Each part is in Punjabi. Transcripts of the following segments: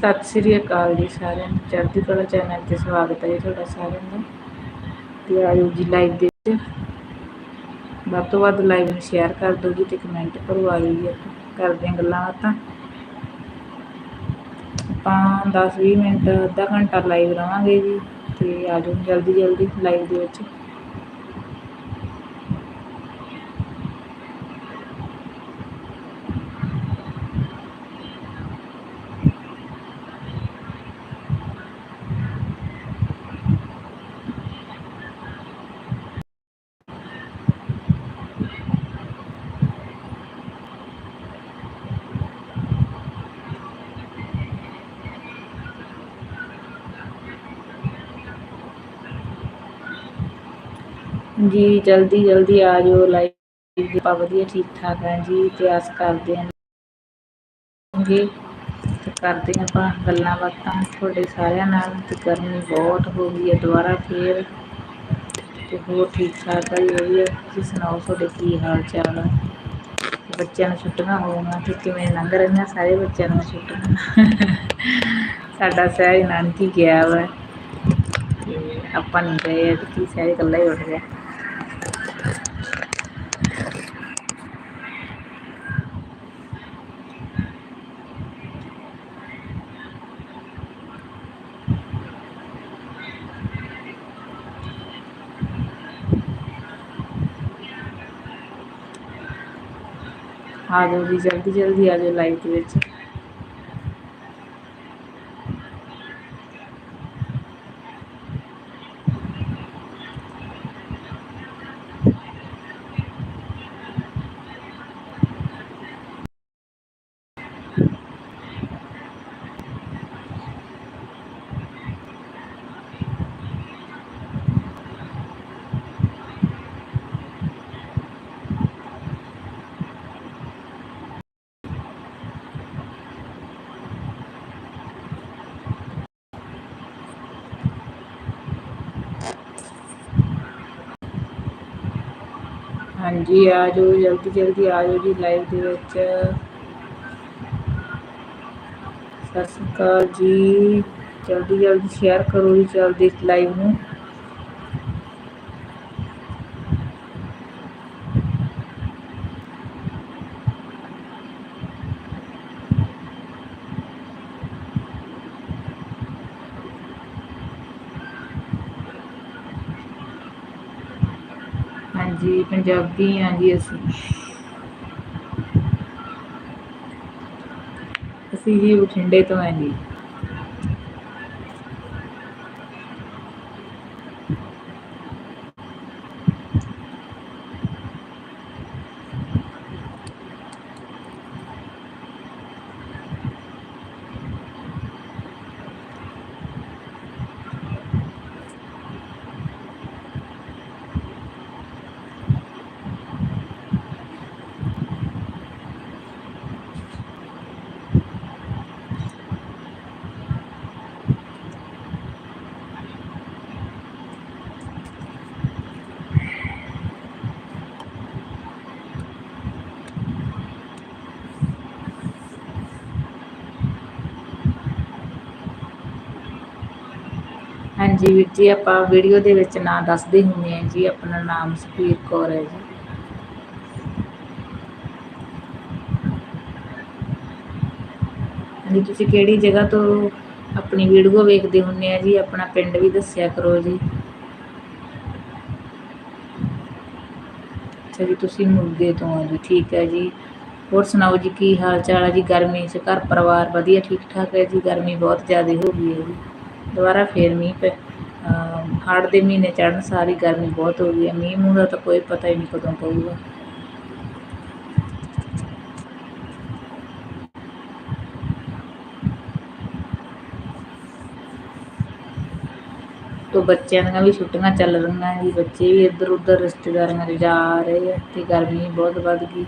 ਸਤਿ ਸ੍ਰੀ ਅਕਾਲ ਜੀ ਸਾਰਿਆਂ ਨੂੰ। ਚੜ੍ਹਦੀ ਕਲਾ ਚੈਨਲ ਤੇ ਸਵਾਗਤ ਹੈ ਜੀ ਤੁਹਾਡਾ ਸਾਰਿਆਂ ਦਾ। ਤੇ ਆਜੋ ਜੀ ਲਾਈਵ ਦੇ ਵਿੱਚ। ਵੱਧ ਤੋਂ ਵੱਧ ਲਾਈਵ ਨੂੰ ਸ਼ੇਅਰ ਕਰ ਦਿਓ ਜੀ ਤੇ ਕਮੈਂਟ ਕਰੋ ਆ ਜੀ ਆਪਾਂ। ਕਰਦੇ ਹਾਂ ਗੱਲਾਂ ਬਾਤਾਂ। ਆਪਾਂ 10-20 ਮਿੰਟ, ਅੱਧਾ ਘੰਟਾ ਲਾਈਵ ਰਵਾਂਗੇ ਜੀ। ਤੇ ਆਜੋ ਜਲਦੀ ਜਲਦੀ ਲਾਈਵ ਦੇ ਵਿੱਚ। ਜੀ, ਜਲਦੀ ਜਲਦੀ ਆ ਜਾਓ। ਲਾਈਵ ਦੀ ਆਪਾਂ ਵਧੀਆ ਠੀਕ ਠਾਕ ਹੈ ਜੀ। ਤੇ ਆਸ ਕਰਦੇ ਹਾਂ ਜੀ, ਤੇ ਕਰਦੇ ਹਾਂ ਆਪਾਂ ਗੱਲਾਂ ਬਾਤਾਂ ਤੁਹਾਡੇ ਸਾਰਿਆਂ ਨਾਲ। ਤੇ ਗਰਮੀ ਬਹੁਤ ਹੋ ਗਈ ਹੈ ਦੁਬਾਰਾ ਫੇਰ ਤੇ ਹੋਰ ਠੀਕ ਠਾਕ ਹੈ ਜੀ, ਵਧੀਆ। ਤੁਸੀਂ ਸੁਣਾਓ ਤੁਹਾਡੇ ਕੀ ਹਾਲ ਚਾਲ ਹੈ ਬੱਚਿਆਂ ਨੂੰ ਛੁੱਟੀਆਂ ਹੋਣਗੀਆਂ ਤੇ ਕਿਵੇਂ ਲੰਘ ਰਹੀਆਂ? ਸਾਰੇ ਬੱਚਿਆਂ ਨੂੰ ਛੁੱਟੀਆਂ। ਸਾਡਾ ਸਹਿਜ ਨਾਨਕੀ ਗਿਆ ਵਾ। ਤੇ ਆਪਾਂ ਨਹੀਂ ਗਏ ਕਿ ਸਹਿਜ ਇਕੱਲਾ ਹੀ ਉੱਠ ਗਿਆ। ਆ ਜਾਓ ਜੀ ਜਲਦੀ ਜਲਦੀ ਆ ਜਾਓ ਲਾਈਵ ਦੇ ਵਿੱਚ। ਹਾਂਜੀ, ਆ ਜਾਓ, ਜਲਦੀ ਜਲਦੀ ਆ ਜਾਓ ਜੀ ਲਾਈਵ ਦੇ ਵਿੱਚ। ਸਤਿ ਸ਼੍ਰੀ ਅਕਾਲ ਜੀ। ਜਲਦੀ ਜਲਦੀ ਸ਼ੇਅਰ ਕਰੋ ਜੀ ਜਲਦੀ ਲਾਈਵ ਨੂੰ। ਹਾਂਜੀ ਪੰਜਾਬੀ ਹਾਂ ਜੀ ਅਸੀਂ। ਅਸੀਂ ਜੀ ਬਠਿੰਡੇ ਤੋਂ ਹਾਂ ਜੀ। ਹਾਂਜੀ ਵੀਰ ਜੀ ਆਪਾਂ ਵੀਡੀਓ ਦੇ ਵਿੱਚ ਨਾਂ ਦੱਸਦੇ ਹੁੰਦੇ ਆ ਜੀ, ਆਪਣਾ ਨਾਮ ਸੁਖੀਰ ਕੌਰ ਹੈ ਜੀ। ਹਾਂਜੀ, ਤੁਸੀਂ ਕਿਹੜੀ ਜਗ੍ਹਾ ਤੋਂ ਆਪਣੀ ਵੀਡੀਓ ਵੇਖਦੇ ਹੁੰਦੇ ਆ ਜੀ? ਆਪਣਾ ਪਿੰਡ ਵੀ ਦੱਸਿਆ ਕਰੋ ਜੀ। ਅੱਛਾ ਜੀ, ਤੁਸੀਂ ਮੁਰਗੇ ਤੋਂ ਆ ਜੀ, ਠੀਕ ਹੈ ਜੀ। ਹੋਰ ਸੁਣਾਓ ਜੀ, ਕੀ ਹਾਲ ਚਾਲ ਹੈ ਜੀ? ਗਰਮੀ 'ਚ ਘਰ ਪਰਿਵਾਰ ਵਧੀਆ ਠੀਕ ਠਾਕ ਹੈ ਜੀ? ਗਰਮੀ ਬਹੁਤ ਜ਼ਿਆਦਾ ਹੋ ਗਈ ਹੈ ਜੀ। ਦੁਬਾਰਾ ਫੇਰ ਮੀਂਹ ਪੈ ਹੜ੍ਹ ਦੇ ਮਹੀਨੇ ਚੜ੍ਹਨ, ਸਾਰੀ ਗਰਮੀ ਬਹੁਤ ਹੋ ਗਈ ਹੈ। ਮੀਂਹ ਮੂੰਹ ਦਾ ਤਾਂ ਕੋਈ ਪਤਾ ਹੀ ਨਹੀਂ ਕਦੋਂ ਪਊਗਾ। ਤੋਂ ਬੱਚਿਆਂ ਦੀਆਂ ਵੀ ਛੁੱਟੀਆਂ ਚੱਲ ਰਹੀਆਂ ਜੀ। ਬੱਚੇ ਵੀ ਇੱਧਰ ਉੱਧਰ ਰਿਸ਼ਤੇਦਾਰਾਂ ਦੇ ਜਾ ਰਹੇ ਆ। ਤੇ ਗਰਮੀ ਬਹੁਤ ਵੱਧ ਗਈ।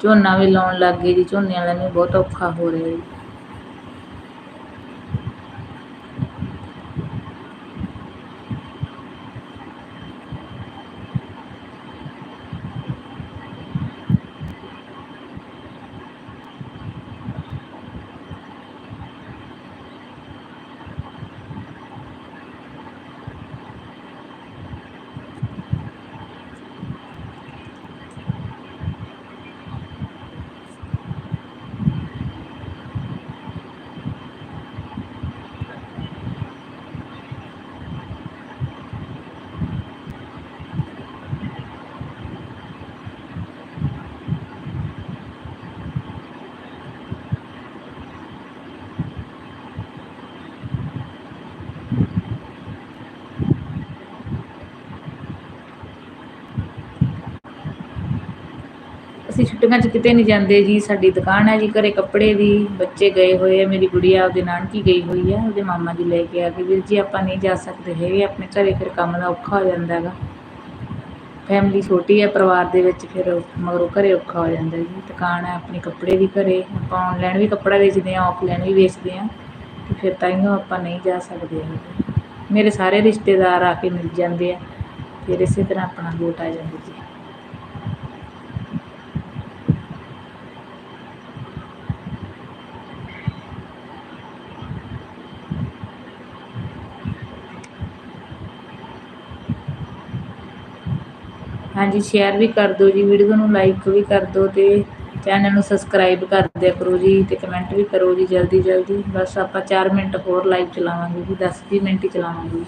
ਝੋਨਾ ਵੀ ਲਾਉਣ ਲੱਗ ਗਏ ਜੀ। ਝੋਨੇ ਵਾਲਿਆਂ ਨੂੰ ਬਹੁਤ ਔਖਾ ਹੋ ਰਿਹਾ ਜੀ। ਅਸੀਂ ਛੁੱਟੀਆਂ 'ਚ ਕਿਤੇ ਨਹੀਂ ਜਾਂਦੇ ਜੀ, ਸਾਡੀ ਦੁਕਾਨ ਹੈ ਜੀ, ਘਰੇ ਕੱਪੜੇ ਦੀ ਬੱਚੇ ਗਏ ਹੋਏ ਆ, ਮੇਰੀ ਗੁੜੀਆ ਆਪਦੇ ਨਾਨਕੀ ਗਈ ਹੋਈ ਆ, ਉਹਦੇ ਮਾਮਾ ਜੀ ਲੈ ਕੇ ਆ ਕੇ ਵੀਰ ਜੀ, ਆਪਾਂ ਨਹੀਂ ਜਾ ਸਕਦੇ ਹੈਗੇ, ਆਪਣੇ ਘਰੇ ਫਿਰ ਕੰਮ ਦਾ ਔਖਾ ਹੋ ਜਾਂਦਾ ਹੈਗਾ। ਫੈਮਿਲੀ ਛੋਟੀ ਹੈ, ਪਰਿਵਾਰ ਦੇ ਵਿੱਚ ਫਿਰ ਮਗਰੋਂ ਘਰੇ ਔਖਾ ਹੋ ਜਾਂਦਾ ਜੀ। ਦੁਕਾਨ ਹੈ, ਆਪਣੀ ਕੱਪੜੇ ਦੀ ਘਰੇ, ਆਪਾਂ ਆਨਲਾਈਨ ਵੀ ਕੱਪੜਾ ਵੇਚਦੇ ਹਾਂ ਆਫਲਾਈਨ ਵੀ ਵੇਚਦੇ ਹਾਂ, ਤੇ ਫਿਰ ਤਾਂ ਆਪਾਂ ਨਹੀਂ ਜਾ ਸਕਦੇ ਮੇਰੇ ਸਾਰੇ ਰਿਸ਼ਤੇਦਾਰ ਆ ਕੇ ਮਿਲ ਜਾਂਦੇ ਆ, ਫਿਰ ਇਸੇ ਤਰ੍ਹਾਂ ਆਪਣਾ ਲੋਟ ਆ ਜਾਂਦਾ ਜੀ। ਹਾਂਜੀ ਸ਼ੇਅਰ ਵੀ ਕਰ ਦਿਓ ਜੀ ਵੀਡੀਓ ਨੂੰ ਲਾਈਕ ਵੀ ਕਰ ਦਿਓ ਤੇ ਚੈਨਲ ਨੂੰ ਸਬਸਕ੍ਰਾਈਬ ਕਰ ਦਿਆ ਕਰੋ ਜੀ ਤੇ ਕਮੈਂਟ ਵੀ ਕਰੋ ਜੀ ਜਲਦੀ ਜਲਦੀ ਬਸ ਆਪਾਂ 4 ਮਿੰਟ ਹੋਰ ਲਾਈਵ ਚਲਾਵਾਂਗੇ ਜੀ 10 20 ਮਿੰਟ ਹੀ ਚਲਾਵਾਂਗੇ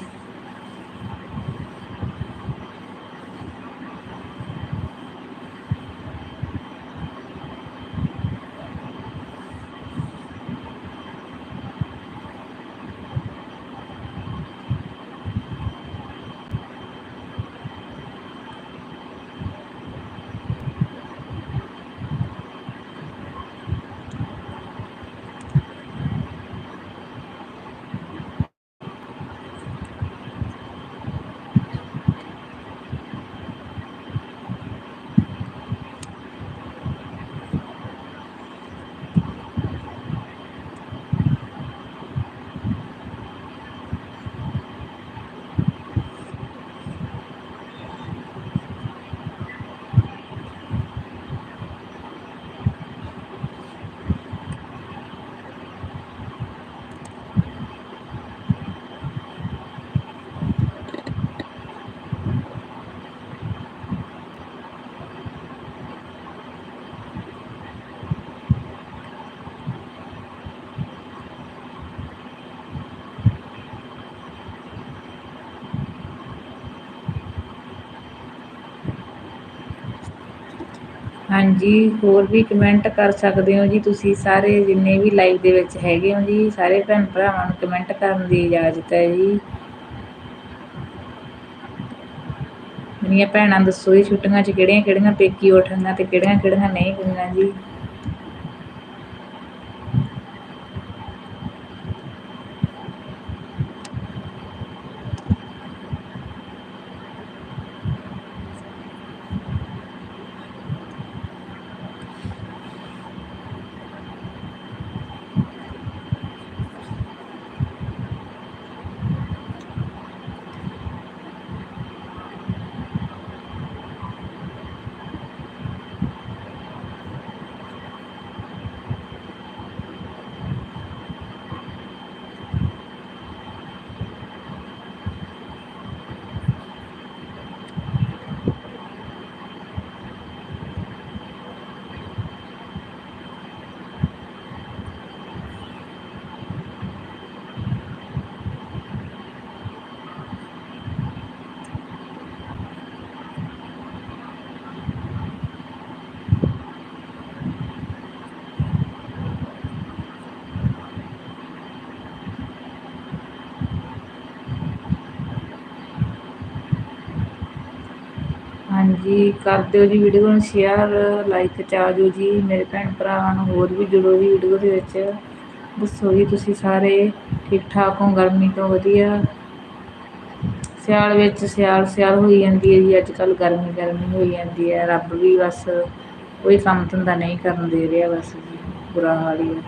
ਹਾਂਜੀ, ਹੋਰ ਵੀ ਕਮੈਂਟ ਕਰ ਸਕਦੇ ਹੋ ਜੀ ਤੁਸੀਂ ਸਾਰੇ ਜਿੰਨੇ ਵੀ ਲਾਈਵ ਦੇ ਵਿੱਚ ਹੈਗੇ ਹੋ ਜੀ, ਸਾਰੇ ਭੈਣ ਭਰਾਵਾਂ ਨੂੰ ਕਮੈਂਟ ਕਰਨ ਦੀ ਇਜਾਜ਼ਤ ਹੈ ਜੀ। ਮੇਰੀਆਂ ਭੈਣਾਂ ਦੱਸੋ ਜੀ, ਛੁੱਟੀਆਂ 'ਚ ਕਿਹੜੀਆਂ ਕਿਹੜੀਆਂ ਪੇਕੀ ਉੱਠਣੀਆਂ ਤੇ ਕਿਹੜੀਆਂ ਕਿਹੜੀਆਂ ਨਹੀਂ ਗਈਆਂ ਜੀ। ਜੀ ਕਰ ਦਿਓ ਜੀ ਵੀਡੀਓ ਨੂੰ ਸ਼ੇਅਰ ਲਾਈਕ ਚ ਆ ਜਾਓ ਜੀ। ਮੇਰੇ ਭੈਣ ਭਰਾਵਾਂ ਨੂੰ ਹੋਰ ਵੀ ਜੁੜੋ ਜੀ ਵੀਡੀਓ ਦੇ ਵਿੱਚ ਦੱਸੋ ਜੀ ਤੁਸੀਂ ਸਾਰੇ। ਠੀਕ ਠਾਕ ਹੋ, ਗਰਮੀ ਤੋਂ ਵਧੀਆ। ਸਿਆਲ ਵਿੱਚ ਸਿਆਲ ਸਿਆਲ ਹੋਈ ਜਾਂਦੀ ਹੈ ਜੀ। ਅੱਜ ਕੱਲ ਗਰਮੀ ਗਰਮੀ ਹੋਈ ਜਾਂਦੀ ਹੈ। ਰੱਬ ਵੀ ਬਸ ਕੋਈ ਕੰਮ ਧੰਦਾ ਨਹੀਂ ਕਰਨ ਦੇ ਰਿਹਾ ਬਸ ਜੀ, ਬੁਰਾ ਹਾਲ ਹੀ ਹੈ।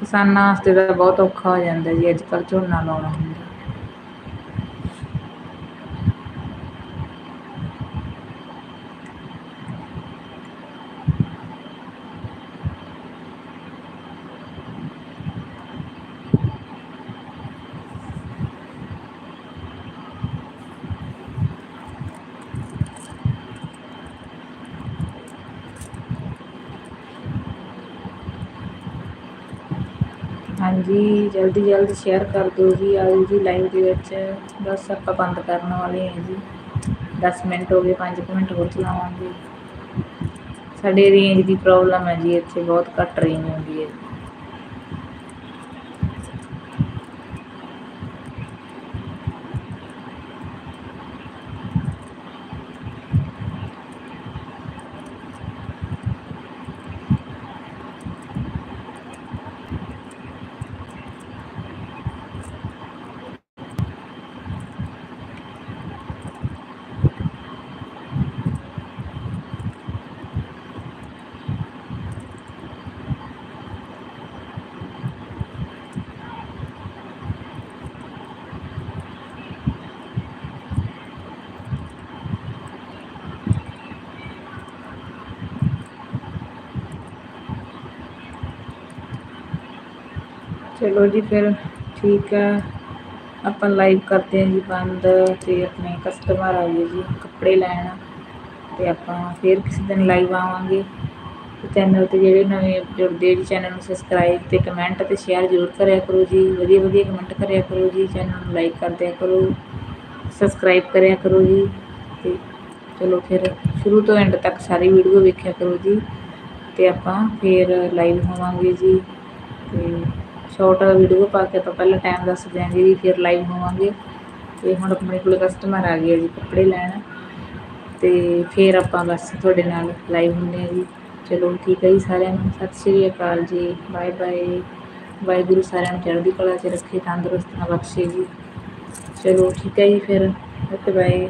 ਕਿਸਾਨਾਂ ਵਾਸਤੇ ਤਾਂ ਬਹੁਤ ਔਖਾ ਹੋ ਜਾਂਦਾ ਜੀ। ਅੱਜ ਕੱਲ ਝੋਨਾ ਲਾਉਣਾ ਹੁੰਦਾ। ਹਾਂਜੀ, ਜਲਦੀ ਜਲਦੀ ਸ਼ੇਅਰ ਕਰ ਦਿਓ ਜੀ, ਆਓ ਜੀ ਲਾਈਵ ਦੇ ਵਿੱਚ। ਬਸ ਆਪਾਂ ਬੰਦ ਕਰਨ ਵਾਲੇ ਹਾਂ ਜੀ। 10 ਮਿੰਟ ਹੋ ਗਏ 5 ਮਿੰਟ ਹੋਰ ਚਲਾਵਾਂਗੇ। ਸਾਡੇ ਰੇਂਜ ਦੀ ਪ੍ਰੋਬਲਮ ਹੈ ਜੀ, ਇੱਥੇ ਬਹੁਤ ਘੱਟ ਰੇਂਜ ਹੁੰਦੀ ਹੈ। ਚਲੋ ਜੀ ਫਿਰ ਠੀਕ ਆ ਆਪਾਂ ਲਾਈਵ ਕਰਦੇ ਹਾਂ ਜੀ ਬੰਦ ਤੇ ਆਪਣੇ ਕਸਟਮਰ ਆ ਜੀ, ਕੱਪੜੇ ਲੈਣ। ਤੇ ਆਪਾਂ ਫਿਰ ਕਿਸੇ ਦਿਨ ਲਾਈਵ ਆਵਾਂਗੇ। ਚੈਨਲ ਤੇ ਜਿਹੜੇ ਨਵੇਂ ਜੁੜਦੇ ਜੀ ਚੈਨਲ ਨੂੰ ਸਬਸਕ੍ਰਾਈਬ ਤੇ ਕਮੈਂਟ ਤੇ ਸ਼ੇਅਰ ਜ਼ਰੂਰ ਕਰਿਆ ਕਰੋ ਜੀ। ਵਧੀਆ ਵਧੀਆ ਕਮੈਂਟ ਕਰਿਆ ਕਰੋ ਜੀ ਚੈਨਲ ਨੂੰ ਲਾਈਕ ਕਰਦਿਆ ਕਰੋ ਸਬਸਕ੍ਰਾਈਬ ਕਰਿਆ ਕਰੋ ਜੀ। ਤੇ ਚਲੋ ਫਿਰ ਸ਼ੁਰੂ ਤੋਂ ਐਂਡ ਤੱਕ ਸਾਰੀ ਵੀਡੀਓ ਵੇਖਿਆ ਕਰੋ ਜੀ। ਤੇ ਆਪਾਂ ਫਿਰ ਲਾਈਵ ਹੋਵਾਂਗੇ ਜੀ। ਤੇ ਸ਼ਾਰਟ ਵੀਡੀਓ ਪਾ ਕੇ ਆਪਾਂ ਪਹਿਲਾਂ ਟਾਈਮ ਦੱਸ ਦਿਆਂਗੇ ਜੀ, ਫਿਰ ਲਾਈਵ ਹੋਵਾਂਗੇ। ਤੇ ਹੁਣ ਆਪਣੇ ਕੋਲ ਕਸਟਮਰ ਆ ਗਿਆ ਜੀ, ਕੱਪੜੇ ਲੈਣ। ਤੇ ਫਿਰ ਆਪਾਂ ਬਸ ਤੁਹਾਡੇ ਨਾਲ ਲਾਈਵ ਹੁੰਦੇ ਆ ਜੀ। ਚਲੋ ਠੀਕ ਹੈ ਜੀ ਸਾਰਿਆਂ ਨੂੰ, ਸਤਿ ਸ਼੍ਰੀ ਅਕਾਲ ਜੀ ਬਾਏ ਬਾਏ ਵਾਹਿਗੁਰੂ ਸਾਰਿਆਂ ਨੂੰ ਚੜ੍ਹਦੀ ਕਲਾ 'ਚ ਰੱਖੇ ਤੰਦਰੁਸਤੀਆਂ ਬਖਸ਼ੇ ਜੀ। ਚਲੋ ਠੀਕ ਹੈ ਜੀ ਫਿਰ, ਓਕੇ ਬਾਏ